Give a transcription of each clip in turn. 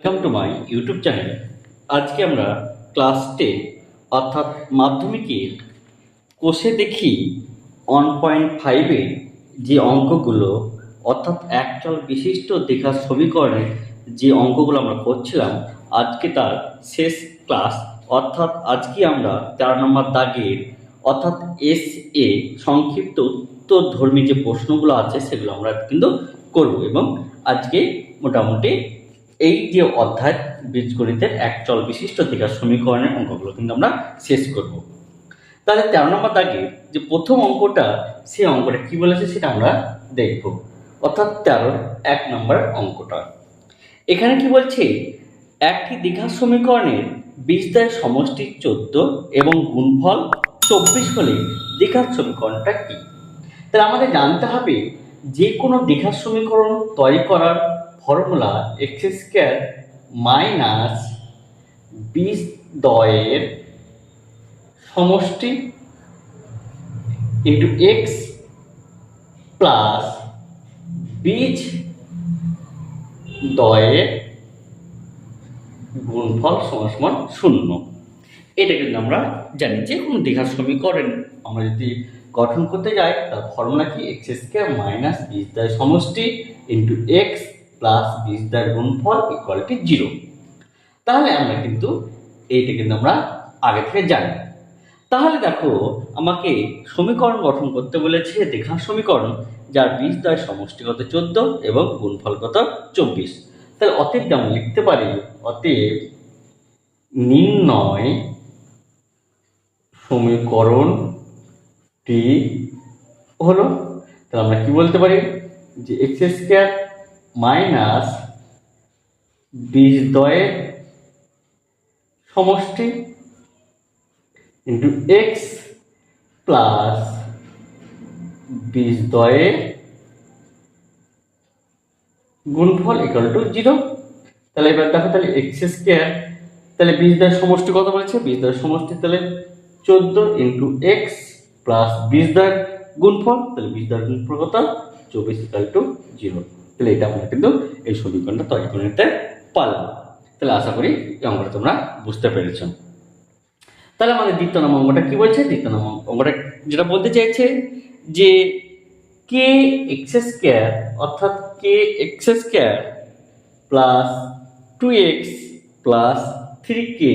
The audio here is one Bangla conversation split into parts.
Welcome to my YouTube channel আজকে আমরা ক্লাস টেন অর্থাৎ মাধ্যমিকের কোষে দেখি ওয়ান পয়েন্ট ফাইভে যে অঙ্কগুলো, অর্থাৎ একচল বিশিষ্ট দেখার সমীকরণের যে অঙ্কগুলো আমরা করছিলাম, আজকে তার শেষ ক্লাস অর্থাৎ আজকে আমরা তেরো নম্বর দাগের, অর্থাৎ এস এ সংক্ষিপ্ত উত্তর ধর্মী যে প্রশ্নগুলো আছে সেগুলো আমরা কিন্তু করব এবং আজকে মোটামুটি এই যে অধ্যায় বীজগণিতের এক চল বিশিষ্ট দেখার সমীকরণের অঙ্কগুলো কিন্তু আমরা শেষ করব। তাহলে তেরো নম্বর দাগে যে প্রথম অঙ্কটা, সেই অঙ্কটা কি বলেছে সেটা আমরা দেখব। অর্থাৎ তেরোর এক নম্বর অঙ্কটা। এখানে কি বলছে? একটি দীঘার সমীকরণের বীজদ্বয়ের সমষ্টি চোদ্দ এবং গুণফল চব্বিশ হলে দীঘার সমীকরণটা কি? তাহলে আমাদের জানতে হবে যে কোনো দীঘার সমীকরণ তৈরি করার ফর্মুলা এক্স স্কোয়ার মাইনাস বিশ দয়ের সমষ্টি ইন্টু এক্স প্লাস বীজ দয়ের গুণফল সমান সমান শূন্য। এটা কিন্তু আমরা জানি যে কোনো দীঘার সমীকরণ। আমরা যদি গঠন করতে যাই তার ফর্মুলা কি এক্স স্কোয়ার মাইনাস বিশ দ্বারা সমষ্টি ইন্টু এক্স প্লাস বিশ দ্বারা গুণফল ইকুয়ালিটি জিরো তাহলে আমরা কিন্তু এইটা কিন্তু আমরা আগে থেকে জানি। তাহলে দেখো, আমাকে সমীকরণ গঠন করতে বলেছে দেখার সমীকরণ, যার বীজ দ্বয় সমষ্টিগত চোদ্দ এবং গুণফল চব্বিশ। তাহলে অতএব আমরা লিখতে পারি, অতএব নির্ণয় সমীকরণটি হলো, তাহলে আমরা কি বলতে পারি? যে এক্স স্কোয়ার মাইনাস বীজ দ্বয়ের সমষ্টি ইন্টু এক্স প্লাস বীজ দ্বয়ের গুণফল ইকাল টু জিরো তাহলে এবার দেখো, তাহলে এক্স স্কোয়ার তাহলে বীজ দ্বয়ের সমষ্টি কত বলেছে? বীজ দ্বয়ের সমষ্টি, তাহলে চোদ্দ ইন্টু এক্স প্লাস বীজ দ্বয়ের গুণফল, তাহলে বীজ দ্বয়ের গুণফল কত? চব্বিশ ইকাল টু জিরো তাহলে এটা আমরা কিন্তু এই সমীকরণটা তৈরি করে নিতে পারলাম। তাহলে আশা করি এই তোমরা বুঝতে পেরেছ। তাহলে আমাদের দ্বিতীয় নম্বর অঙ্কটা কি বলছে? দ্বিতীয় নম্বর অঙ্কটা যেটা বলতে চাইছে যে কে এক্স স্কোয়ার অর্থাৎ K X square plus two X plus three K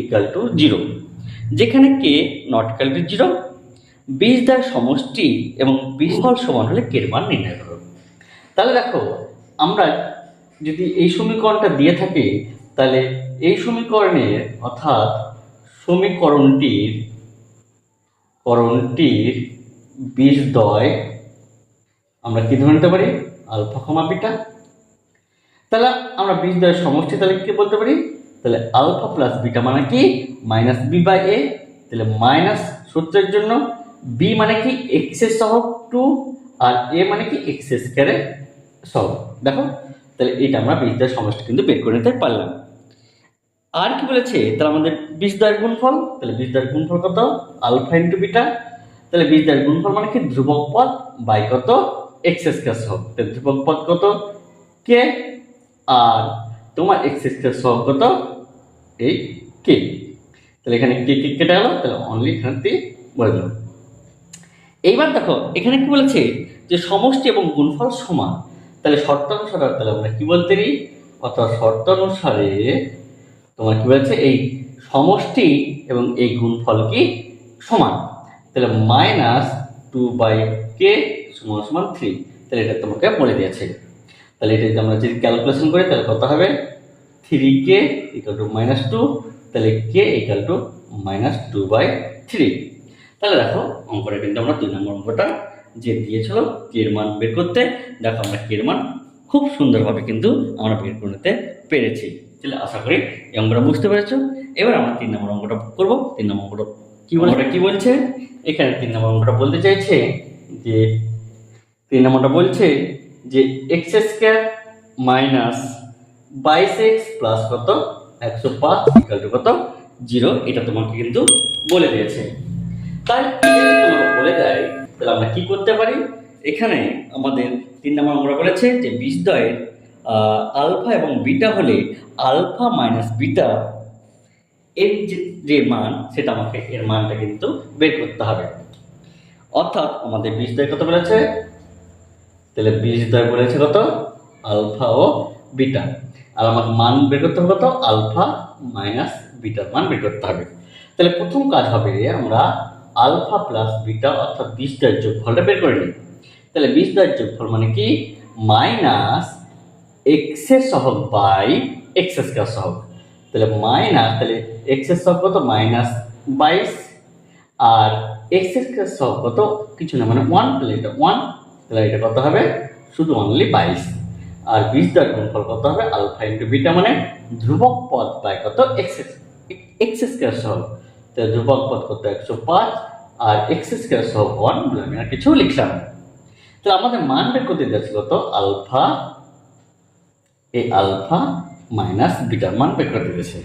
equal to zero যেখানে K not equal to zero বীজ দ্বারা সমষ্টি এবং বীজ ফল সমান হলে কের মান নির্ণয় করো। তাহলে দেখো, আমরা যদি এই সমীকরণটা দিয়ে থাকি, তাহলে এই সমীকরণের অর্থাৎ সমীকরণটির, করণটির বীজদ্বয় আমরা কি ধরে নিতে পারি? Alpha comma beta. তাহলে আমরা বীজদ্বয়ের সমষ্টি তাহলে কি বলতে পারি? তাহলে আলফা প্লাস বিটা মানে কি? Minus B by A. তাহলে মাইনাস সূত্রের জন্য বি মানে কি? এক্সের সহগ টু, আর এ মানে কি? এক্স স্কোয়ারের সহগ দেখো, তাহলে এটা আমরা বীজদ্বয়ের সমষ্টি কিন্তু বের করে নিতে পারলাম। আর কি বলেছে? তাহলে আমাদের বিশ দ্বয়ের গুণফল, তাহলে বিশ দ্বয়ের গুণফল কত? Alpha into beta. তাহলে বিশ দ্বয়ের গুণফল মানে কি? ধ্রুবক পদ বাই কত? এক্স স্কোয়ার সহ তাহলে ধ্রুবক পদ কত? কে? আর তোমার এক্স স্কোয়ার সহ কত? এই কে। তাহলে এখানে কে কে, কেটে গেল? তাহলে অনলি এখানে বলে দিলাম। এইবার দেখো, এখানে কি বলেছে? যে সমষ্টি এবং গুণফল সমান। তাহলে শর্তানুসারে তাহলে আমরা কি বলতে পারি? অর্থাৎ শর্তানুসারে তোমার কি বলছে? এই সমষ্টি এবং এই গুণফল কি সমান। তাহলে মাইনাস টু বাই কে সমান সমান থ্রি তাহলে এটা তোমাকে বলে দিয়েছে। তাহলে এটা যদি আমরা যদি ক্যালকুলেশন করি, তাহলে কত হবে? Three K equal to minus two তাহলে K equal to minus two by three তাহলে দেখো, অঙ্কটা কিন্তু আমরা দুই নম্বর অঙ্কটা যে দিয়েছিল কের মান বের করতে। দেখো আমরা কের মান খুব সুন্দরভাবে কিন্তু আমরা বের করে নিতে পেরেছি। তাহলে আশা করি এই অঙ্কটা বুঝতে পেরেছ। এবার আমরা তিন নম্বর অঙ্কটা করব। তিন নম্বর অঙ্কটা কি বলছে? কি বলছে? এখানে তিন নম্বর অঙ্কটা বলতে চাইছে যে তিন নম্বরটা বলছে যে এক্স স্কোয়ার মাইনাস বাইশ এক্স প্লাস কত? একশো পাঁচ ইকাল কত? জিরো এটা তোমাকে কিন্তু বলে দিয়েছে। তাই তোমাকে বলে দেয় তাহলে আমরা কি করতে পারি? এখানে আমাদের তিন নম্বর আমরা বলেছে যে বিষ দয়ের আলফা এবং বিটা হলে আলফা মাইনাস বিটা এর যে মান, সেটা আমাকে এর মানটা কিন্তু বের করতে হবে। অর্থাৎ আমাদের বিষদয় কত বলেছে? তাহলে বিষদয় বলেছে কত? আলফা ও বিটা। আর আমাকে মান বের করতে হবে কত? আলফা মাইনাস বিটার মান বের করতে হবে। তাহলে প্রথম কাজ হবে আমরা আলফা প্লাস বিটা অর্থাৎ বিশ দয়ের যোগফলটা বের করে নিই তাহলে বিশ দয়ের যোগফল মানে কি? মাইনাস এক্সের সহগ বাই এক্স স্কোয়ার সহগ। তাহলে মাইনাস, তাহলে এক্সের সহগ কত? মাইনাস বাইশ। আর এক্স স্কোয়ার সহগ কত? কিছু না মানে ওয়ান তাহলে এটা ওয়ান তাহলে এটা কত হবে? শুধু অনলি বাইশ। আর বিশ দেওয়ার গুণফল কত হবে? আলফা ইন্টু বিটা মানে ধ্রুবক পদ পায় কত? এক্স এক্স স্কোয়ার সহগ। তাহলে ধ্রুবক পদ কত একশো পাঁচ আর এক্স স্কোয়ার সহ ওয়ান আমি আর কিছু লিখলাম। তাহলে আমাদের মান বের করতে যাচ্ছিল কত? আলফা, এই আলফা মাইনাস বিটার মান বের করতে দিয়েছে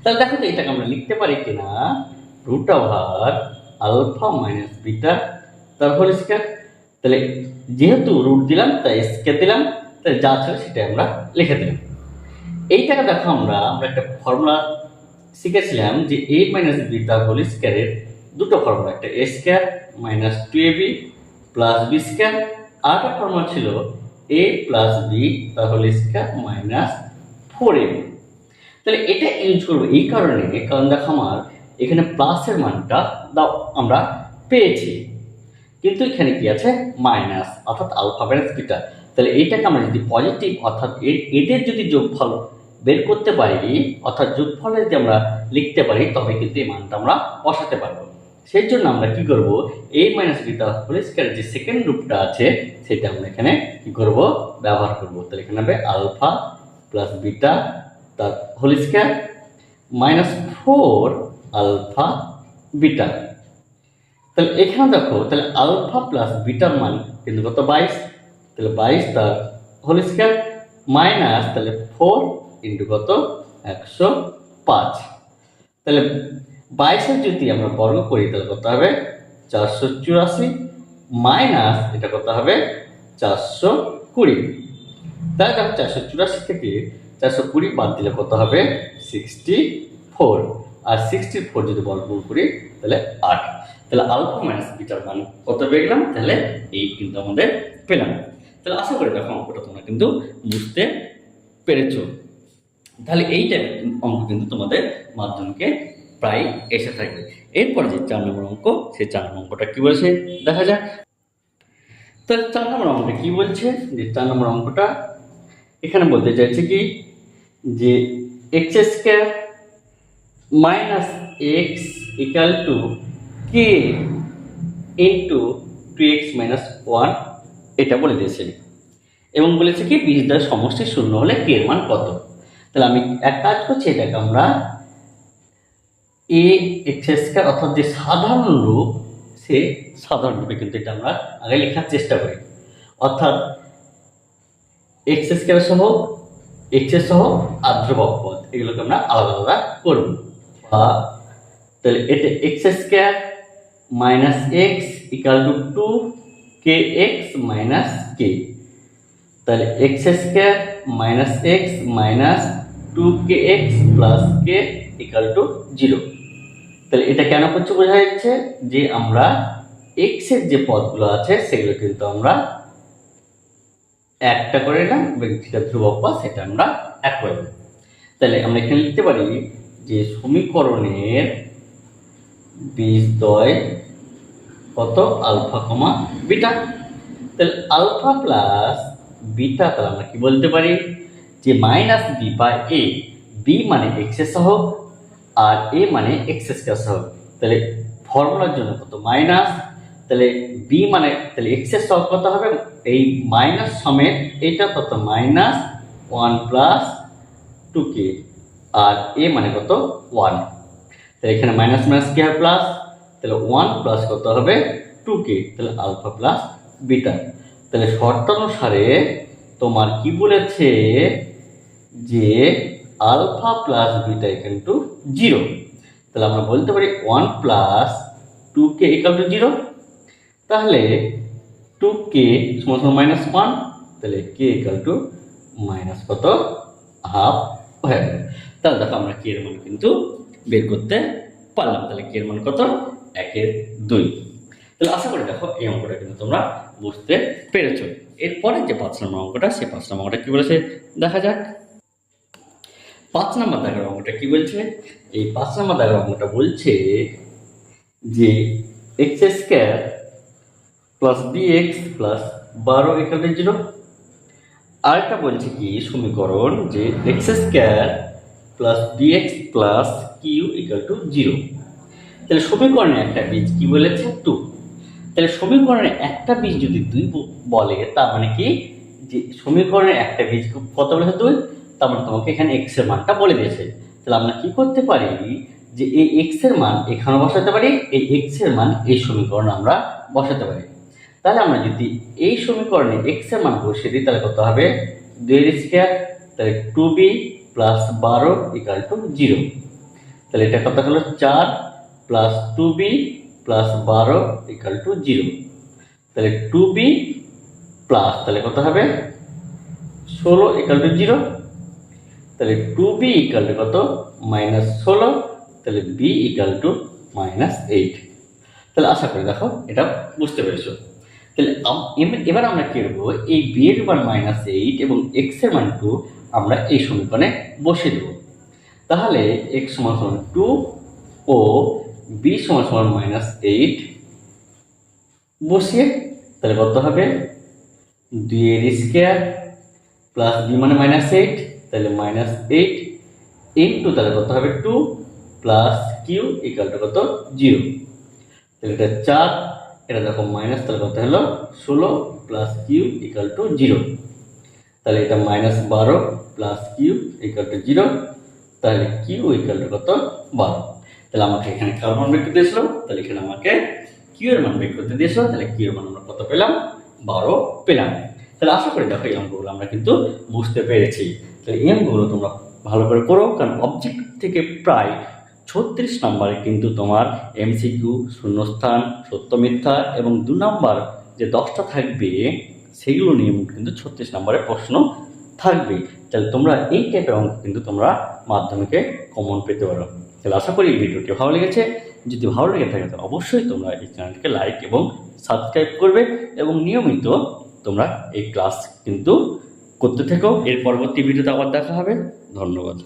তাহলে দেখো তো এটাকে আমরা লিখতে পারি কিনা? Root over alpha minus beta তার হোল স্কয়ার তাহলে যেহেতু রুট দিলাম, তাই স্কয়ার দিলাম, তাহলে যা ছিল সেটাই আমরা লিখে দিলাম। এইটাকে দেখো আমরা আমরা একটা ফর্মুলা শিখেছিলাম যে এ মাইনাস বি তার হোল স্কয়ারের দুটো ফর্মুলা একটা A square minus two A B plus B square আর একটা ফর্মুলা ছিল এ প্লাস বি তার whole square minus four A B তাহলে এটা ইউজ করব এই কারণে, কারণ দেখো আমার এখানে প্লাসের মানটা দাও, আমরা পেয়েছি। কিন্তু এখানে কি আছে? মাইনাস অর্থাৎ আলফা বিটা তাহলে এইটাকে আমরা যদি পজিটিভ অর্থাৎ এদের যদি যোগফল বের করতে পারি অর্থাৎ যোগফলে যদি আমরা লিখতে পারি, তবে কিন্তু এই মানটা আমরা বসাতে পারব। সেই জন্য আমরা কি করব এ মাইনাস বিটা হোল স্কয়ারের যে সেকেন্ড রূপটা আছে, সেটা আমরা এখানে কি করব, ব্যবহার করব। তাহলে এখানে হবে আলফা প্লাস বিটা তার whole square minus four alpha beta তাহলে এখানে দেখো, তাহলে আলফা প্লাস বিটার মান কিন্তু কত, বাইশ? তাহলে বাইশ তার হোল স্কয়ার মাইনাস তাহলে ফোর ইন্টু কত? একশো পাঁচ। তাহলে বাইশের যদি আমরা বর্গ করি, তাহলে কত হবে? চারশো চুরাশি মাইনাস এটা কত হবে? চারশো কুড়ি। তাহলে দেখো চারশো চুরাশি থেকে চারশো কুড়ি বাদ দিলে কত হবে? Sixty four. আর সিক্সটি ফোর যদি বর্গমূল করি, তাহলে আট। তাহলে আলফা মাইনাস বিটার মান কত পেয়ে গেলাম? তাহলে এই কিন্তু আমাদের পেলাম। তাহলে আশা করি দেখো অঙ্কটা তোমরা কিন্তু বুঝতে পেরেছ। তাহলে এইটা অঙ্ক কিন্তু তোমাদের মাধ্যমিকে প্রায় এসে থাকবে। এরপর যে চার নম্বর অঙ্ক, সেই চার নম্বর অঙ্কটা কি বলছে? দেখা যাক। তাহলে চার নম্বর অঙ্কটা কী বলছে? যে চার নম্বর অঙ্কটা এখানে বলতে চাইছে কি? যে X square minus X equal to K into two X minus one এটা বলে দিয়েছে। এবং বলেছে কি বিশ দ্বারা সমষ্টি শূন্য হলে কে এর মান কত? তাহলে আমি এক কাজ করছি এটাকে আমরা এ এক্স স্কোয়ার অর্থাৎ যে সাধারণ রূপ, সে সাধারণ রূপে কিন্তু এটা আমরা আগে লেখার চেষ্টা করি। অর্থাৎ এক্স স্কোয়ার সহ এক্স সহ, আর ধ্রুবক পদ, এগুলোকে আমরা আলাদা আলাদা করব। বা তাহলে এটা X square minus X equal to two K X minus K তাহলে X square minus X minus two K X plus K equal to zero তাহলে এটা কেন করছে বোঝা যাচ্ছে যে আমরা এক্সের যে পদগুলো আছে, সেগুলো কিন্তু আমরা একটা করে এবং যেটা ধ্রুবক পদ সেটা আমরা এক করে তাহলে আমরা এখানে লিখতে পারি যে সমীকরণের বীজদ্বয় কত আলফা কমা বিটা। তাহলে আলফা প্লাস বিটা তাহলে আমরা কি বলতে পারি? যে minus B by A, B মানে এক্সের সহগ, আর এ মানে এক্স স্কোয়ার সহগ। তাহলে ফর্মুলার জন্য কত মাইনাস? তাহলে বি মানে তাহলে এক্সের সহগ কত হবে? এই মাইনাস সমেত এটা কত? Minus one plus two K, আর এ মানে কত? ওয়ান। তাহলে এখানে মাইনাস মাইনাস কি প্লাস। তাহলে ওয়ান প্লাস কত হবে? Two K. তাহলে আলফা প্লাস বিটা। তাহলে শর্তানুসারে তোমার কি বলেছে? যে alpha plus beta equal to zero তাহলে আমরা বলতে পারি one plus two K equal to zero তাহলে টু কে সমান মাইনাস ওয়ান তাহলে কে ইকাল টু মাইনাস কত? হাফ হয়ে গেল। তাহলে দেখো আমরা কে এর মান কিন্তু বের করতে পারলাম। তাহলে কে এর মান কত? একের দুই। তাহলে আশা করি দেখো এই অঙ্কটা কিন্তু তোমরা বুঝতে পেরেছ। এরপরে যে পাঁচ নম্বর অঙ্কটা সেই পাঁচ নম্বর অঙ্কটা কি বলেছে? দেখা যাক। পাঁচ নম্বর দাগের অঙ্কটা কি বলছে? এই পাঁচ নম্বর দাগের অঙ্কটা বলছে যে X square plus B X plus বারো ইকাল জিরো আরেকটা বলছে কি, সমীকরণ যে X square plus B X plus Q equal to zero তাহলে সমীকরণে একটা বীজ কি বলেছে? টু তাহলে সমীকরণে একটা বীজ যদি দুই বলে, তার মানে কি? যে সমীকরণে একটা বীজ কত বলেছে? দুই। তার মানে তোমাকে এখানে এক্সের মানটা বলে দিয়েছে। তাহলে আমরা কি করতে পারি? যে এই এক্সের মান এখানে বসাতে পারি, এই এক্সের মান এই সমীকরণে আমরা বসাতে পারি। তাহলে আমরা যদি এই সমীকরণে এক্সের মান বসিয়ে দিই, তাহলে কত হবে? দুই স্কোয়ার তাহলে টু বি প্লাস বারো ইকাল টু জিরো তাহলে এটা কত হলো? চার প্লাস টু বি প্লাস বারো ইকাল টু জিরো তাহলে টু বি প্লাস তাহলে কত হবে? ষোলো ইকাল টু জিরো তাহলে টু বি ইকাল টু কত? মাইনাস ষোলো, তাহলে B equal to minus eight তাহলে আশা করি দেখো, এটা বুঝতে পেরেছ। তাহলে এবার আমরা কী করব? এই বি এর মান মাইনাস এইট এবং এক্সের মান টু আমরা এই সমীকরণে বসিয়ে দেবো। তাহলে এক্স সমান সমান টু ও বি সমান সমান মাইনাস এইট বসিয়ে তাহলে কত হবে? দুই এর স্কোয়ার প্লাস বি মানে মাইনাস এইট তাহলে মাইনাস এইট ইন্টু তাহলে কত হবে two plus Q equal to কত জিরো তাহলে এটা চার, এটা দেখো মাইনাস তাহলে কত হলো ষোলো plus Q equal to zero তাহলে এটা মাইনাস বারো plus Q equal to zero তাহলে কিউ ইকাল টু কত বারো। তাহলে আমাকে এখানে কার মান বের করতে দিয়েছিল, তাহলে এখানে আমাকে কিউ এর মান বের করতে দিয়েছিল, তাহলে কিউ এর মান আমরা কত পেলাম? বারো পেলাম। তাহলে আশা করি দেখো এই অঙ্কগুলো আমরা কিন্তু বুঝতে পেরেছি। এই তোমরা ভালো করে করো, কারণ অবজেক্ট থেকে প্রায় ছত্রিশ নাম্বারে কিন্তু তোমার এমসিকিউ শূন্যস্থান, সত্য মিথ্যা এবং দু নাম্বার যে দশটা থাকবে, সেগুলো নিয়ে কিন্তু ছত্রিশ নাম্বারে প্রশ্ন থাকবে। তাহলে তোমরা এই টাইপের অঙ্ক কিন্তু তোমরা মাধ্যমিকে কমন পেতে পারো। তাহলে আশা করি এই ভিডিওটি ভালো লেগেছে। যদি ভালো লেগে থাকে, তাহলে অবশ্যই তোমরা এই চ্যানেলটিকে লাইক এবং সাবস্ক্রাইব করবে এবং নিয়মিত তোমরা এই ক্লাস কিন্তু করতে থেকো। এর পরবর্তী ভিডিওতে আবার দেখা হবে। ধন্যবাদ।